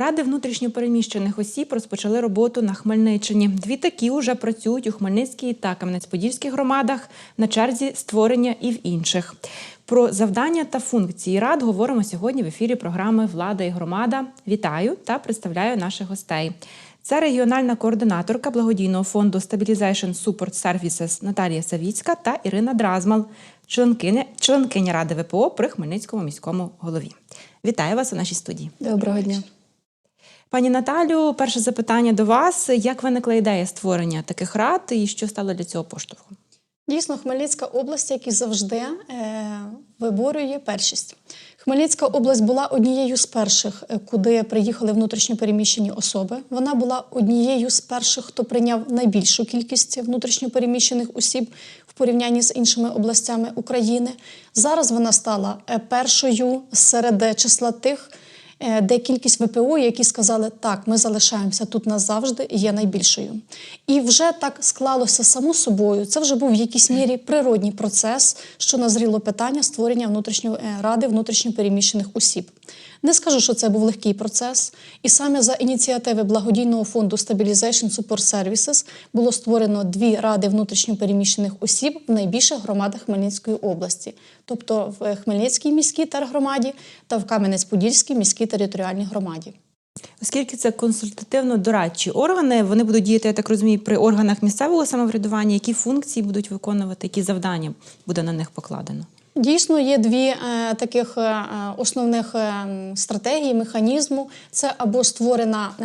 Ради внутрішньопереміщених осіб розпочали роботу на Хмельниччині. Дві такі вже працюють у Хмельницькій та Кам'янець-Подільській громадах на черзі створення і в інших. Про завдання та функції рад говоримо сьогодні в ефірі програми Влада і громада. Вітаю та представляю наших гостей. Це регіональна координаторка благодійного фонду Stabilization Support Services Наталія Савіцька та Ірина Дразмал, членкиня, членкиня Ради ВПО при Хмельницькому міському голові. Вітаю вас у нашій студії. Доброго дня. Пані Наталю, перше запитання до вас: як виникла ідея створення таких рад і що стало для цього поштовхом? Дійсно, Хмельницька область, як і завжди, е, виборює першість. Хмельницька область була однією з перших, е, куди приїхали внутрішньопереміщені особи. Вона була однією з перших, хто прийняв найбільшу кількість внутрішньопереміщених осіб в порівнянні з іншими областями України. Зараз вона стала е, першою серед числа тих. Е, Де кількість ВПО, які сказали, так, ми залишаємося тут назавжди, є найбільшою. І вже так склалося само собою. Це вже був в якійсь мірі природній процес, що назріло питання створення внутрішньої е, ради внутрішньопереміщених осіб. Не скажу, що це був легкий процес, і саме за ініціативи благодійного фонду Stabilization Support Services було створено дві ради внутрішньопереміщених осіб в найбільших громадах Хмельницької області, тобто в Хмельницькій міській тергромаді та в Кам'янець-Подільській міській територіальній громаді. Оскільки це консультативно-дорадчі органи, вони будуть діяти, я так розумію, при органах місцевого самоврядування, які функції будуть виконувати, які завдання буде на них покладено. Дійсно, є дві е, таких е, основних е, стратегії, механізму. Це або створена е,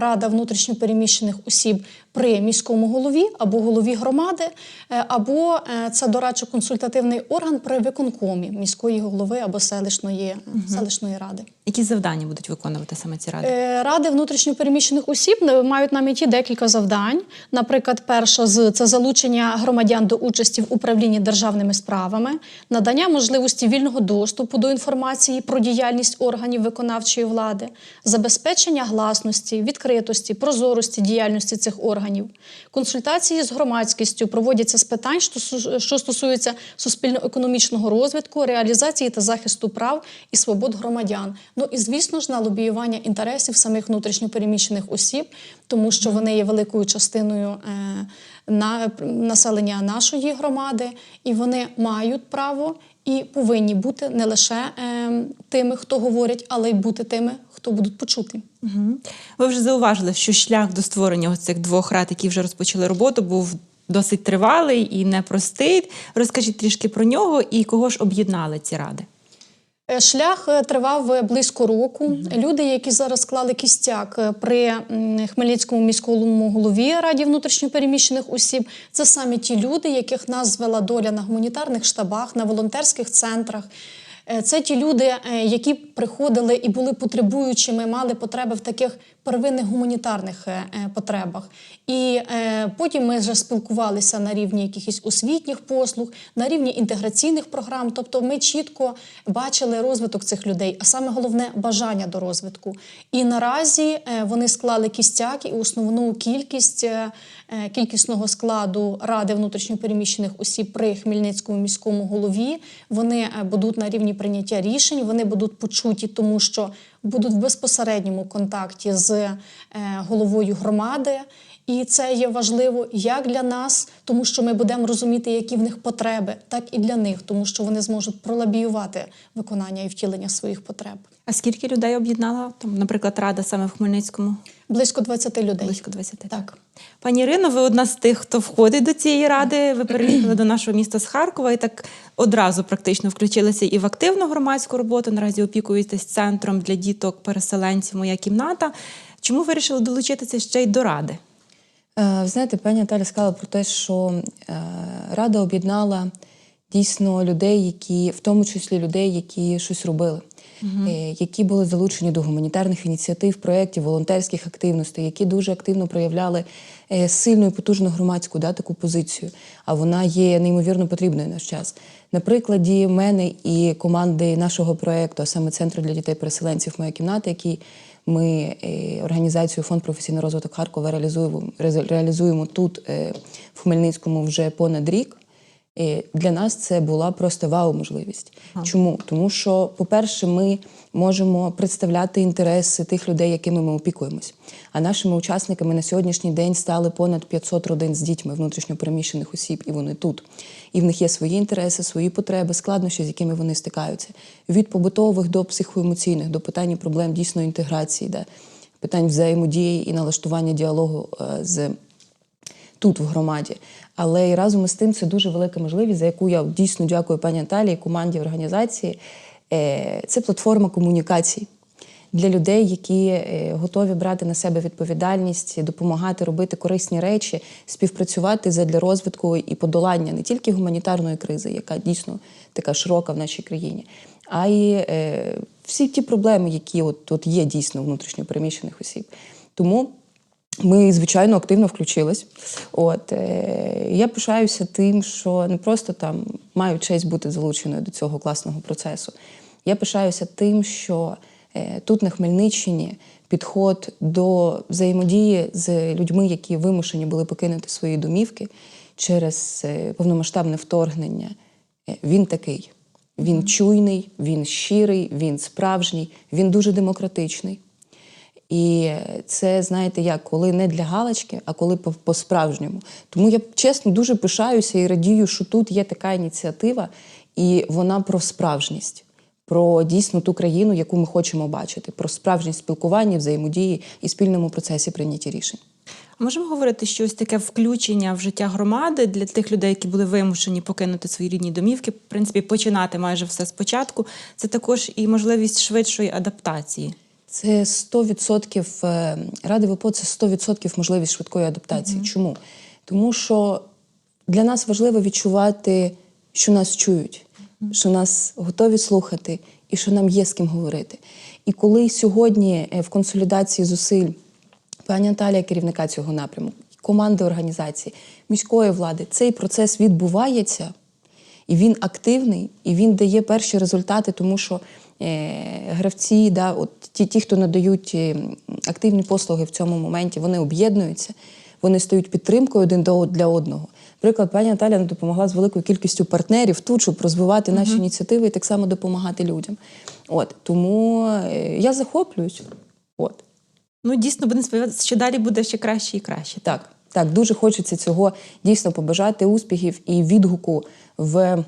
рада внутрішньопереміщених осіб при міському голові, або голові громади, е, або е, це дорадчо-консультативний орган при виконкомі міської голови або селищної, е, селищної ради. Які завдання будуть виконувати саме ці ради? Е, Ради внутрішньопереміщених осіб мають на меті декілька завдань. Наприклад, перша з це залучення громадян до участі в управлінні державними справами, надання можливості вільного доступу до інформації про діяльність органів виконавчої влади, забезпечення гласності, відкритості, прозорості діяльності цих органів. Консультації з громадськістю проводяться з питань, що су- стосуються суспільно-економічного розвитку, реалізації та захисту прав і свобод громадян. Ну і звісно ж на лобіювання інтересів самих внутрішньопереміщених осіб, тому що вони є великою частиною е, на, населення нашої громади, і вони мають право і повинні бути не лише е, тими, хто говорять, але й бути тими, хто будуть почути. Ви вже зауважили, що шлях до створення цих двох рад, які вже розпочали роботу, був досить тривалий і непростий. Розкажіть трішки про нього і кого ж об'єднали ці ради. Е, Шлях е, тривав е, близько року. Люди, які зараз склали кістяк при Хмельницькому міському голові Раді внутрішньопереміщених осіб, це саме ті люди, яких нас звела доля на гуманітарних штабах, на волонтерських центрах. Це ті люди, які приходили і були потребуючими, мали потреби в таких первинних гуманітарних е, е, потребах. І е, потім ми вже спілкувалися на рівні якихось освітніх послуг, на рівні інтеграційних програм. Тобто ми чітко бачили розвиток цих людей, а саме головне бажання до розвитку. І наразі вони склали кістяк і основну кількість кількісного складу Ради внутрішньопереміщених осіб при Хмельницькому міському голові. Вони будуть на рівні прийняття рішень, вони будуть почуті, тому що будуть в безпосередньому контакті з е, головою громади. І це є важливо як для нас, тому що ми будемо розуміти, які в них потреби, так і для них, тому що вони зможуть пролабіювати виконання і втілення своїх потреб. А скільки людей об'єднала там, наприклад, рада саме в Хмельницькому? Близько 20 людей. Близько 20. Так. Пані Ірино, ви одна з тих, хто входить до цієї ради. Ви переїхали до нашого міста з Харкова і так одразу практично включилися і в активну громадську роботу. Наразі опікуєтесь центром для діток переселенців Моя кімната. Чому ви вирішили долучитися ще й до ради? Е, Ви знаєте, пані Наталя сказала про те, що е, Рада об'єднала дійсно людей, які, в тому числі людей, які щось робили, е, які були залучені до гуманітарних ініціатив, проєктів, волонтерських активностей, які дуже активно проявляли е, сильну і потужну громадську да, таку позицію. А вона є неймовірно потрібною на наш час. На прикладі мене і команди нашого проєкту, а саме Центру для дітей-переселенців Моя кімната, який ми е, організацію Фонд професійний розвиток Харкова реалізуємо, реалізуємо тут, в Хмельницькому, вже понад рік. І для нас це була просто вау-можливість. Чому? Тому що, по-перше, ми можемо представляти інтереси тих людей, якими ми опікуємось. А нашими учасниками на сьогоднішній день стали понад 500 родин з дітьми внутрішньопереміщених осіб, і вони тут. І в них є свої інтереси, свої потреби, складнощі, з якими вони стикаються. Від побутових до психоемоційних, до питань і проблем дійсно інтеграції, да, питань взаємодії і налаштування діалогу е, з тут, в громаді. Але і разом із тим це дуже велика можливість, за яку я дійсно дякую пані Наталії, команді організації. Е, Це платформа комунікацій для людей, які е, готові брати на себе відповідальність, допомагати робити корисні речі, співпрацювати задля розвитку і подолання не тільки гуманітарної кризи, яка дійсно така широка в нашій країні, а й е, всі ті проблеми, які от, от є дійсно внутрішньопереміщених осіб. Тому ми, звичайно, активно включились. От е, я пишаюся тим, що не просто там маю честь бути залученою до цього класного процесу. Я пишаюся тим, що е, тут на Хмельниччині підход до взаємодії з людьми, які вимушені були покинути свої домівки через е, повномасштабне вторгнення. е, Він такий. Він чуйний, він щирий, він справжній, він дуже демократичний. І це, знаєте, як, коли не для галочки, а коли по- по-справжньому. Тому я чесно дуже пишаюся і радію, що тут є така ініціатива, і вона про справжність, про дійсно ту країну, яку ми хочемо бачити, про справжність спілкування, взаємодії і спільному процесі прийняття рішень. Можемо говорити, що ось таке включення в життя громади для тих людей, які були вимушені покинути свої рідні домівки, в принципі, починати майже все спочатку. Це також і можливість швидшої адаптації. Це 100% е, Ради ВПО це 100% можливість швидкої адаптації. Чому? Тому що для нас важливо відчувати, що нас чують, що нас готові слухати і що нам є з ким говорити. І коли сьогодні е, в консолідації зусиль пані Наталія, керівника цього напряму, команди організації, міської влади, цей процес відбувається. І він активний, і він дає перші результати, тому що гравці, да, от ті, ті, хто надають е, активні послуги в цьому моменті, вони об'єднуються, вони стають підтримкою один до для одного. Наприклад, пані Наталя допомогла з великою кількістю партнерів тут, щоб розвивати наші ініціативи і так само допомагати людям. От тому е, я захоплююсь. От. Ну, дійсно, будемо сподіватися, що далі буде ще краще і краще. Так, так, дуже хочеться цього дійсно побажати успіхів і відгуку в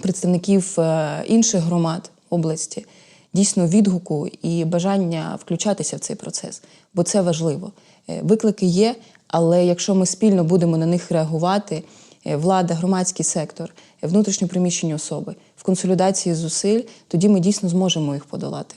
представників е, інших громад області, дійсно відгуку і бажання включатися в цей процес, бо це важливо. Е, Виклики є, але якщо ми спільно будемо на них реагувати, е, влада, громадський сектор, внутрішньо приміщені особи в консолідації зусиль, тоді ми дійсно зможемо їх подолати.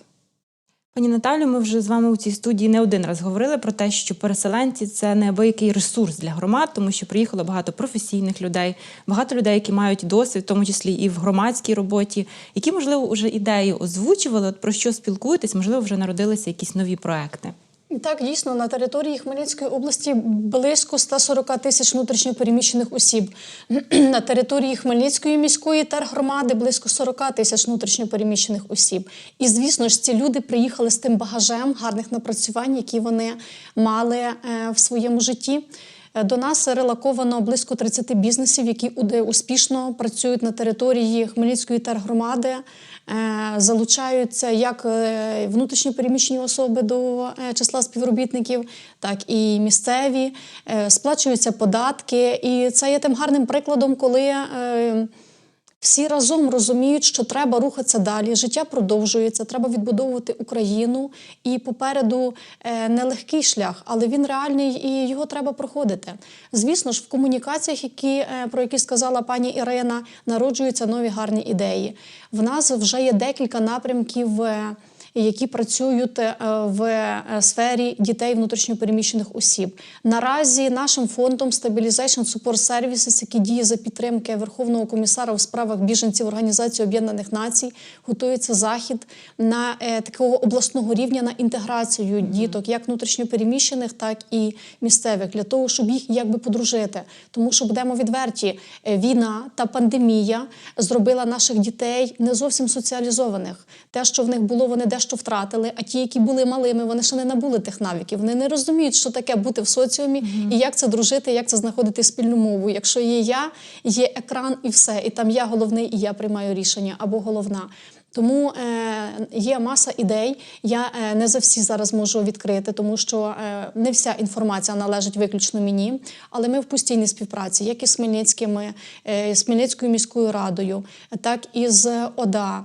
Пані Наталю, ми вже з вами у цій студії не один раз говорили про те, що переселенці це неабиякий ресурс для громад, тому що приїхало багато професійних людей, багато людей, які мають досвід, в тому числі і в громадській роботі, які, можливо, вже ідеї озвучували, от про що спілкуєтесь, можливо, вже народилися якісь нові проекти. Так, дійсно, на території Хмельницької області близько 140 тисяч внутрішньопереміщених осіб. На території Хмельницької міської тергромади близько 40 тисяч внутрішньопереміщених осіб. І, звісно ж, ці люди приїхали з тим багажем гарних напрацювань, які вони мали е, в своєму житті. Е, До нас релаковано близько 30 бізнесів, які успішно працюють на території Хмельницької тергромади. Е, Залучаються як внутрішні переміщені особи до е, числа співробітників, так і місцеві. Е, Сплачуються податки. І це є тим гарним прикладом, коли е, всі разом розуміють, що треба рухатися далі. Життя продовжується, треба відбудовувати Україну. І попереду е, нелегкий шлях, але він реальний і його треба проходити. Звісно ж, в комунікаціях, які, е, про які сказала пані Ірина, народжуються нові гарні ідеї. В нас вже є декілька напрямків. Які працюють е, в е, сфері дітей внутрішньопереміщених осіб. Наразі нашим фондом Stabilization Support Services, який діє за підтримки Верховного комісара у справах біженців Організації Об'єднаних Націй, готується захід на е, такого обласного рівня на інтеграцію діток, як внутрішньопереміщених, так і місцевих, для того, щоб їх якби подружити. Тому що будемо відверті, війна та пандемія зробила наших дітей не зовсім соціалізованих. Те, що в них було, вони дещо дещо втратили. А ті, які були малими, вони ще не набули тих навиків. Вони не розуміють, що таке бути в соціумі і як це дружити, як це знаходити спільну мову. Якщо є я, є екран і все, і там я головний, і я приймаю рішення або головна. Тому е, є маса ідей. Я е, не за всі зараз можу відкрити, тому що е, не вся інформація належить виключно мені. Але ми в постійній співпраці, як із Хмельницькими, е, з Хмельницькою міською радою, так і з ОДА,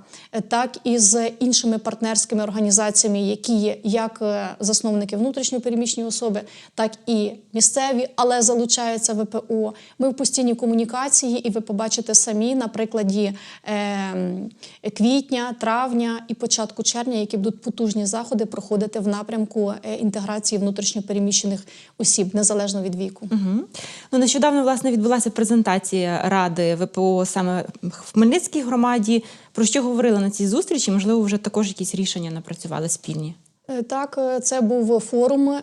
так і з іншими партнерськими організаціями, які є як засновники внутрішньопереміщені особи, так і місцеві, але залучаються ВПО. Ми в постійній комунікації, і ви побачите самі на прикладі е, квітня, травня і початку червня, які будуть потужні заходи проходити в напрямку е, інтеграції внутрішньопереміщених осіб незалежно від віку. Угу. Ну, нещодавно власне відбулася презентація ради ВПО саме в Хмельницькій громаді. Про що говорили на цій зустрічі? Можливо, вже також якісь рішення напрацювали спільні. Е, Так, е, це був форум е,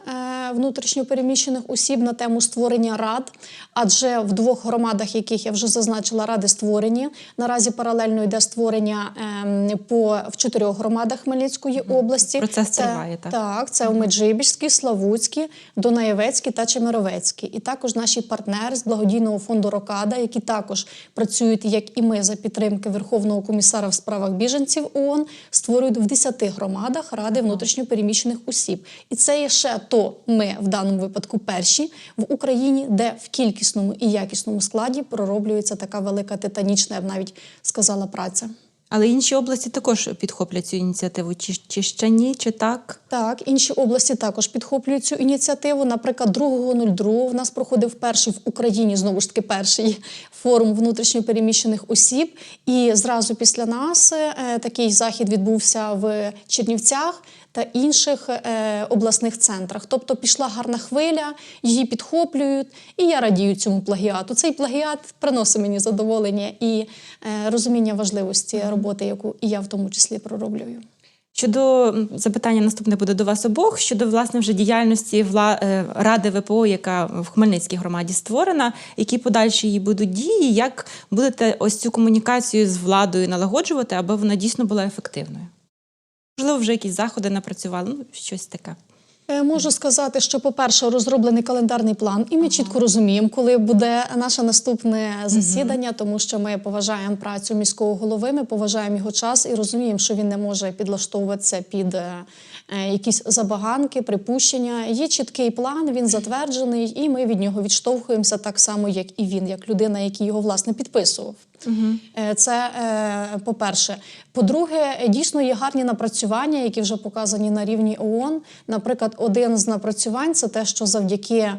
внутрішньопереміщених осіб на тему створення рад. Адже в двох громадах, яких я вже зазначила, ради створені. Наразі паралельно йде створення ем, по в чотирьох громадах Хмельницької області. Процес Це- триває, так? Так, це у Меджибіжській, Славутській, Донаєвецькій та Чемеровецькій. І також наші партнери з благодійного фонду Рокада, які також працюють, як і ми, за підтримки Верховного комісара в справах біженців ООН, створюють в 10 громадах ради внутрішньопереміщених осіб. І це є ще то ми в даному випадку перші в Україні, де в кількісному і якісному складі пророблюється така велика титанічна, я б навіть сказала, праця. Але інші області також підхоплять цю ініціативу. Чи, чи ще ні, чи так? Так, інші області також підхоплюють цю ініціативу. Наприклад, 2.02 в нас проходив перший в Україні, знову ж таки, перший форум внутрішньопереміщених осіб. І зразу після нас е, такий захід відбувся в Чернівцях та інших е, обласних центрах. Тобто пішла гарна хвиля, її підхоплюють, і я радію цьому плагіату. Цей плагіат приносить мені задоволення і е, розуміння важливості роботи, яку і я в тому числі пророблюю. Щодо запитання наступне буде до вас обох щодо власне вже діяльності вла... е, ради ВПО, яка в Хмельницькій громаді створена, які подальші її будуть дії, як будете ось цю комунікацію з владою налагоджувати, аби вона дійсно була ефективною? Можливо, вже якісь заходи напрацювали, ну щось таке. Е, Можу сказати, що, по-перше, розроблений календарний план, і ми чітко розуміємо, коли буде наше наступне засідання, тому що ми поважаємо працю міського голови, ми поважаємо його час і розуміємо, що він не може підлаштовуватися під е, якісь забаганки, припущення. Є чіткий план, він затверджений, і ми від нього відштовхуємося так само, як і він, як людина, який його власне підписував. Е, Це е, по-перше. По-друге, е, дійсно є гарні напрацювання, які вже показані на рівні ООН. Наприклад, один з напрацювань це те, що завдяки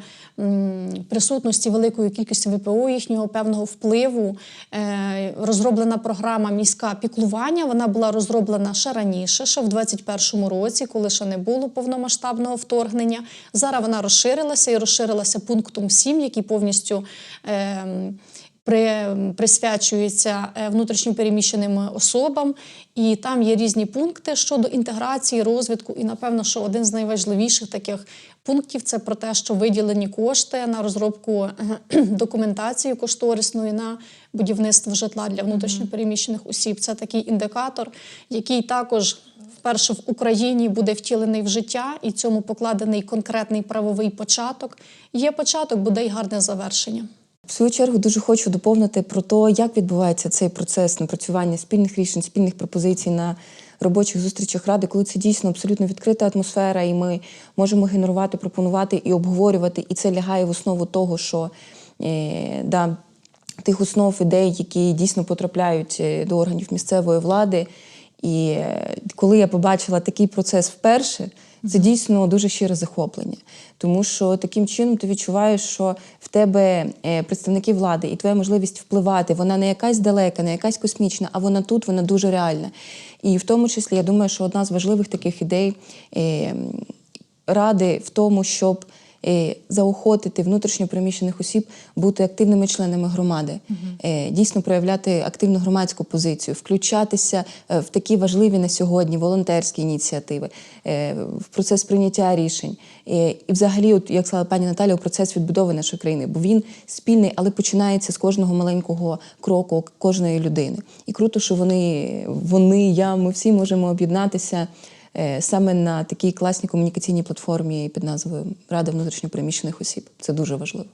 присутності великої кількості ВПО, їхнього певного впливу, е, розроблена програма міська піклування. Вона була розроблена ще раніше, ще в 2021 році, коли ще не було повномасштабного вторгнення. Зараз вона розширилася і розширилася пунктом 7, який повністю. Е, при, присвячується е, внутрішньопереміщеним особам, і там є різні пункти щодо інтеграції, розвитку. І напевно, що один з найважливіших таких пунктів це про те, що виділені кошти на розробку е, документації кошторисної на будівництво житла для внутрішньопереміщених осіб. Це такий індикатор, який також. Вперше в Україні буде втілений в життя, і цьому покладений конкретний правовий початок. Є початок, буде й гарне завершення. В свою чергу дуже хочу доповнити про те, як відбувається цей процес напрацювання спільних рішень, спільних пропозицій на робочих зустрічах ради, коли це дійсно абсолютно відкрита атмосфера, і ми можемо генерувати, пропонувати і обговорювати. І це лягає в основу того, що е, да, тих основ ідей, які дійсно потрапляють е, до органів місцевої влади. І е, коли я побачила такий процес вперше, це дійсно дуже щире захоплення. Тому що таким чином ти відчуваєш, що в тебе е, представники влади і твоя можливість впливати, вона не якась далека, не якась космічна, а вона тут, вона дуже реальна. І в тому числі я думаю, що одна з важливих таких ідей е, ради в тому, щоб заохотити внутрішньопереміщених осіб бути активними членами громади, е, дійсно проявляти активну громадську позицію, включатися е, в такі важливі на сьогодні волонтерські ініціативи, е, в процес прийняття рішень. Е, І взагалі, от, як сказала пані Наталя, процес відбудови нашої країни, бо він спільний, але починається з кожного маленького кроку кожної людини. І круто, що вони, вони, я, ми всі можемо об'єднатися е, саме на такій класній комунікаційній платформі під назвою Рада внутрішньопереміщених осіб. Це дуже важливо.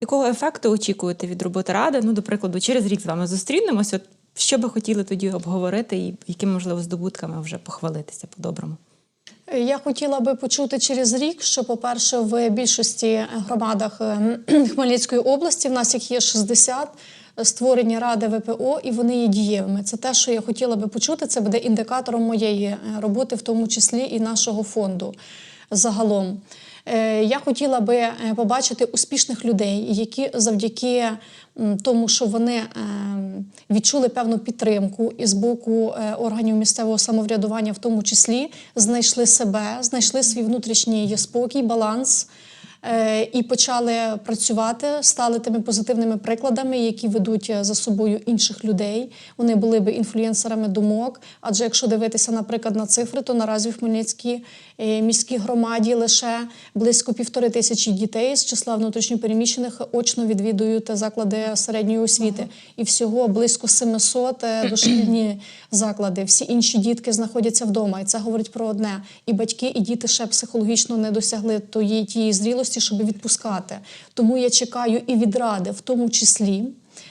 Якого ефекту очікуєте від роботи ради? Ну, до прикладу, через рік з вами зустрінемось. От що би хотіли тоді обговорити, і якими можливо здобутками вже похвалитися по-доброму? Я хотіла би почути через рік, що, по-перше, в більшості громадах е, Хмельницької області в нас їх є 60, створені ради ВПО, і вони є дієвими. Це те, що я хотіла би почути. Це буде індикатором моєї е, роботи, в тому числі і нашого фонду загалом. Е, Я хотіла би е, побачити успішних людей, які завдяки тому, що вони відчули певну підтримку і з боку органів місцевого самоврядування, в тому числі, знайшли себе, знайшли свій внутрішній спокій, баланс. Е, І почали працювати, стали тими позитивними прикладами, які ведуть е, за собою інших людей. Вони були би інфлюєнсерами думок. Адже якщо дивитися, наприклад, на цифри, то наразі в Хмельницькій е, міській громаді лише близько півтори тисячі дітей з числа внутрішньопереміщених очно відвідують заклади середньої освіти, і всього близько 700 е, дошкільні заклади. Всі інші дітки знаходяться вдома, і це говорить про одне: і батьки, і діти ще психологічно не досягли тої тієї зрілості, щоб відпускати. Тому я чекаю і від ради, в тому числі.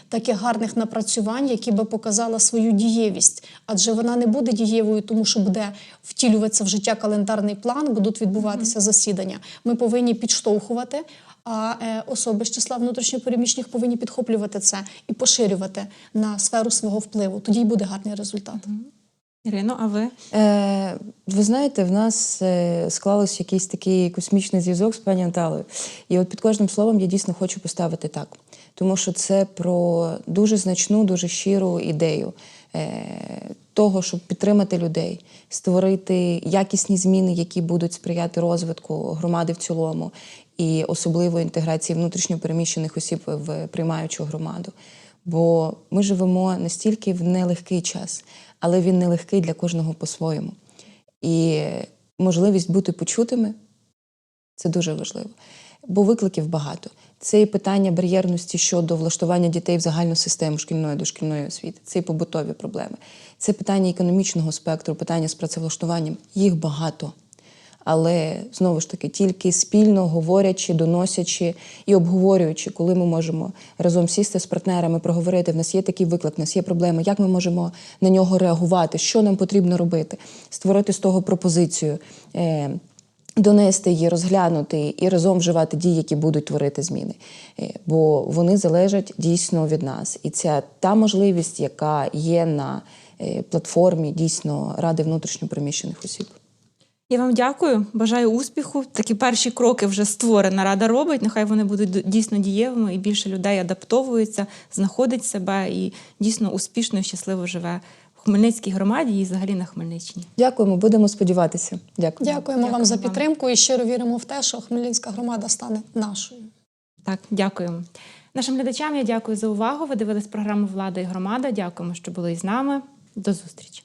Таких гарних напрацювань, які би показала свою дієвість, адже вона не буде дієвою, тому що буде втілюватися в життя календарний план, будуть відбуватися засідання. Ми повинні підштовхувати, а е, особи з числа внутрішньопереміщених повинні підхоплювати це і поширювати на сферу свого впливу. Тоді й буде гарний результат. Ірино, а ви? Е, ви знаєте, в нас е, склалось якийсь такий космічний зв'язок з пані Анталою. І от під кожним словом я дійсно хочу поставити так. Тому що це про дуже значну, дуже щиру ідею е, того, щоб підтримати людей, створити якісні зміни, які будуть сприяти розвитку громади в цілому, і особливо інтеграції внутрішньопереміщених осіб в приймаючу громаду. Бо ми живемо настільки в нелегкий час, але він нелегкий для кожного по-своєму. І можливість бути почутими це дуже важливо. Бо викликів багато. Це і питання бар'єрності щодо влаштування дітей в загальну систему шкільної дошкільної освіти, це і побутові проблеми. Це питання економічного спектру, питання з працевлаштуванням. Їх багато. Але знову ж таки, тільки спільно говорячи, доносячи і обговорюючи, коли ми можемо разом сісти з партнерами, проговорити, в нас є такий виклик, в нас є проблеми, як ми можемо на нього реагувати, що нам потрібно робити, створити з того пропозицію. Е, Донести її, розглянути і разом вживати дії, які будуть творити зміни. Е, Бо вони залежать дійсно від нас. І це та можливість, яка є на е, платформі дійсно Ради внутрішньопереміщених осіб. Я вам дякую, бажаю успіху. Такі перші кроки вже створена рада робить. Нехай вони будуть дійсно дієвими і більше людей адаптовується, знаходить себе і дійсно успішно і щасливо живе в Хмельницькій громаді і взагалі на Хмельниччині. Дякуємо, будемо сподіватися. Дякую. Дякуємо вам Дякую за вам. підтримку і щиро віримо в те, що Хмельницька громада стане нашою. Так, дякуємо. Нашим глядачам я дякую за увагу. Ви дивились програму Влада і громада. Дякуємо, що були із нами. До зустрічі.